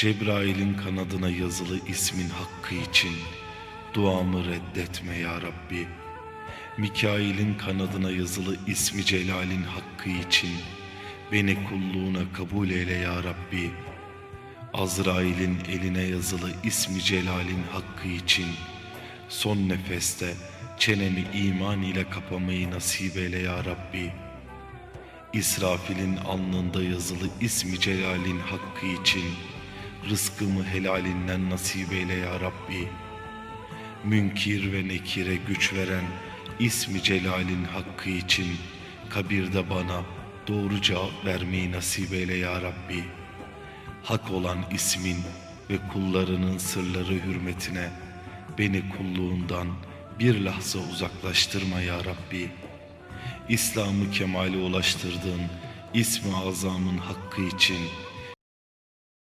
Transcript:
Cebrail'in kanadına yazılı ismin hakkı için duamı reddetme ya Rabbi. Mikail'in kanadına yazılı ismi celalin hakkı için beni kulluğuna kabul eyle ya Rabbi. Azrail'in eline yazılı ismi celalin hakkı için son nefeste çenemi iman ile kapamayı nasip eyle ya Rabbi. İsrafil'in alnında yazılı ismi celalin hakkı için rızkımı helalinden nasip eyle ya Rabbi. Münkir ve nekire güç veren ismi celalin hakkı için kabirde bana doğru cevap vermeyi nasip eyle ya Rabbi. Hak olan ismin ve kullarının sırları hürmetine beni kulluğundan bir lahza uzaklaştırma ya Rabbi. İslam'ı kemale ulaştırdığın ismi azamın hakkı için